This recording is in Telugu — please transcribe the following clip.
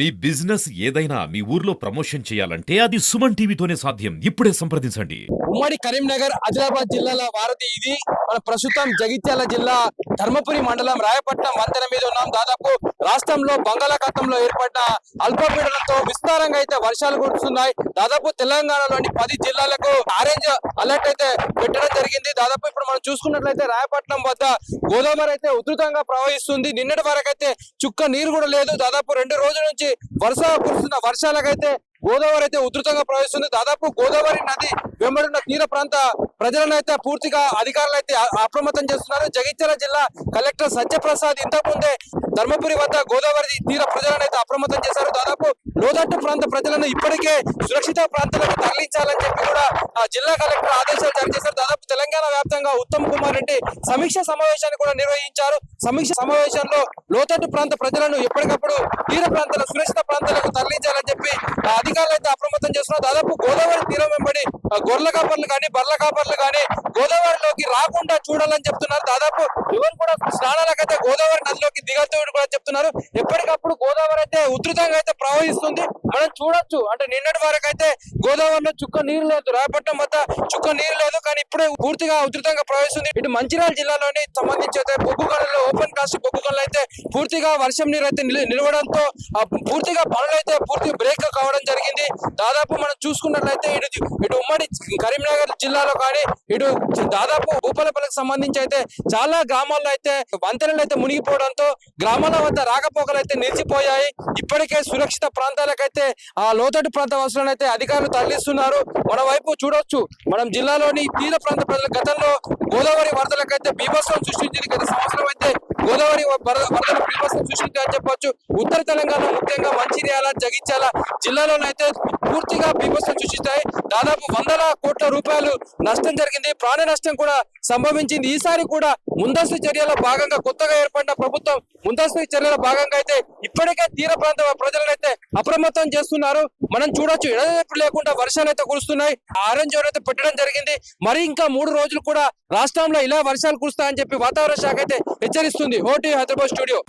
మీ బిజినెస్ ఏదైనా మీ ఊర్లో ప్రమోషన్ చేయాలంటే అది సుమన్ టీవీతోనే సాధ్యం. ఇప్పుడే సంప్రదించండి. ఉమ్మడి కరీంనగర్ ఆదిలాబాద్ జిల్లాల వారధి ఇది. మన ప్రస్తుతం జగిత్యాల జిల్లా ధర్మపురి మండలం రాయపట్నం వంతెన మీద ఉన్నాం. దాదాపు రాష్ట్రంలో బంగాళాఖాతంలో ఏర్పడ్డ అల్పపీడనంతో విస్తారంగా అయితే వర్షాలు కురుస్తున్నాయి. దాదాపు తెలంగాణలోని పది జిల్లాలకు ఆరెంజ్ అలర్ట్ అయితే పెట్టడం జరిగింది. దాదాపు ఇప్పుడు మనం చూసుకున్నట్లయితే రాయపట్నం వద్ద గోదావరి అయితే ఉధృతంగా ప్రవహిస్తుంది. నిన్నటి వరకు అయితే చుక్క నీరు కూడా లేదు. దాదాపు రెండు రోజుల నుంచి వర్ష కురుస్తున్న వర్షాలకైతే గోదావరి అయితే ఉధృతంగా ప్రవహిస్తుంది. దాదాపు గోదావరి నది వెంబడిన తీర ప్రాంత ప్రజలను అయితే పూర్తిగా అధికారులు అయితే అప్రమత్తం చేస్తున్నారు. జగిత్యాల జిల్లా కలెక్టర్ సత్యప్రసాద్ ఇంతకుముందే ధర్మపురి వద్ద గోదావరి తీర ప్రజలను అయితే అప్రమత్తం చేశారు. దాదాపు లోతట్టు ప్రాంత ప్రజలను ఇప్పటికే సురక్షిత ప్రాంతాలకు తరలించాలని చెప్పి కూడా ఆ జిల్లా కలెక్టర్ ఆదేశాలు జారీ చేశారు. దాదాపు తెలంగాణ వ్యాప్తంగా ఉత్తమ్ కుమార్ రెడ్డి సమీక్ష సమావేశాన్ని కూడా నిర్వహించారు. సమీక్ష సమావేశంలో లోతట్టు ప్రాంత ప్రజలను ఎప్పటికప్పుడు తీర ప్రాంతాల సురక్షిత ప్రాంతాలకు తరలించాలని చెప్పి అధికారులు అయితే అప్రమత్తం చేస్తున్నారు దాదాపు గోదావరి తీరం వెంబడి ఆ గొర్రెల కాపర్లు కానీ బర్ల కాపర్లు కానీ గోదావరిలోకి రాకుండా చూడాలని చెప్తున్నారు. దాదాపు ఎవరు కూడా స్నానాలకైతే గోదావరి నదిలోకి దిగద్దు కూడా చెప్తున్నారు. ఎప్పటికప్పుడు గోదావరి అయితే ఉధృతంగా అయితే ప్రవహిస్తుంది. మనం చూడొచ్చు. అంటే నిన్నటి వరకు అయితే గోదావరిలో చుక్క నీరు లేదు. రాయపట్నం వద్ద చుక్క నీరు లేదు. కానీ ఇప్పుడే పూర్తిగా ఉధృతంగా ప్రవహిస్తుంది. ఇటు మంచిర్యాల జిల్లాలోని సంబంధించి అయితే బొగ్గు ఓపెన్ కాస్ట్ బొగ్గు అయితే పూర్తిగా వర్షం నీరు అయితే నిలవడంతో పూర్తిగా పనులు అయితే పూర్తి బ్రేక్ కావడం జరిగింది. దాదాపు మనం చూసుకున్నట్లయితే ఇటు ఇటు ఉమ్మడి కరీంనగర్ జిల్లాలో కానీ ఇటు దాదాపు భూపాలపల్లికి సంబంధించి అయితే చాలా గ్రామాల్లో అయితే వంతెనలు అయితే మునిగిపోవడంతో గ్రామాల వద్ద రాకపోకలు అయితే నిలిచిపోయాయి. ఇప్పటికే సురక్షిత ప్రాంతాలకైతే ఆ లోతట్టు ప్రాంత వాసులను అయితే అధికారులు తరలిస్తున్నారు. మన వైపు చూడొచ్చు మనం జిల్లాలోని తీర ప్రాంత ప్రజల గతంలో గోదావరి వరదలకైతే బీభత్సం సృష్టించింది. గత సంవత్సరం అయితే గోదావరి వరద వరదలు బీభత్సం సృష్టించి చెప్పొచ్చు. ఉత్తర తెలంగాణ ముఖ్యంగా మంచిర్యాల జగిత్యాల జిల్లాలోనైతే పూర్తిగా బీభత్సం సృష్టిస్తాయి. దాదాపు వందల కోట్ల రూపాయలు నష్టం జరిగింది. ప్రాణ నష్టం కూడా సంభవించింది. ఈసారి కూడా ముందస్తు చర్యల భాగంగా కొత్తగా ఏర్పడిన ప్రభుత్వం ముందస్తు చర్యల భాగంగా అయితే ఇప్పటికే తీర ప్రాంత ప్రజలను అయితే అప్రమత్తం చేస్తున్నారు. మనం చూడొచ్చు ఎడతెరిపి లేకుండా వర్షాలు అయితే కురుస్తున్నాయి ఆరెంజ్ జోన్ అయితే పెట్టడం జరిగింది. మరి ఇంకా మూడు రోజులు కూడా రాష్ట్రంలో ఇలా వర్షాలు కురుస్తాయని చెప్పి వాతావరణ శాఖ అయితే హెచ్చరిస్తుంది. ఓటీ హైదరాబాద్ స్టూడియో.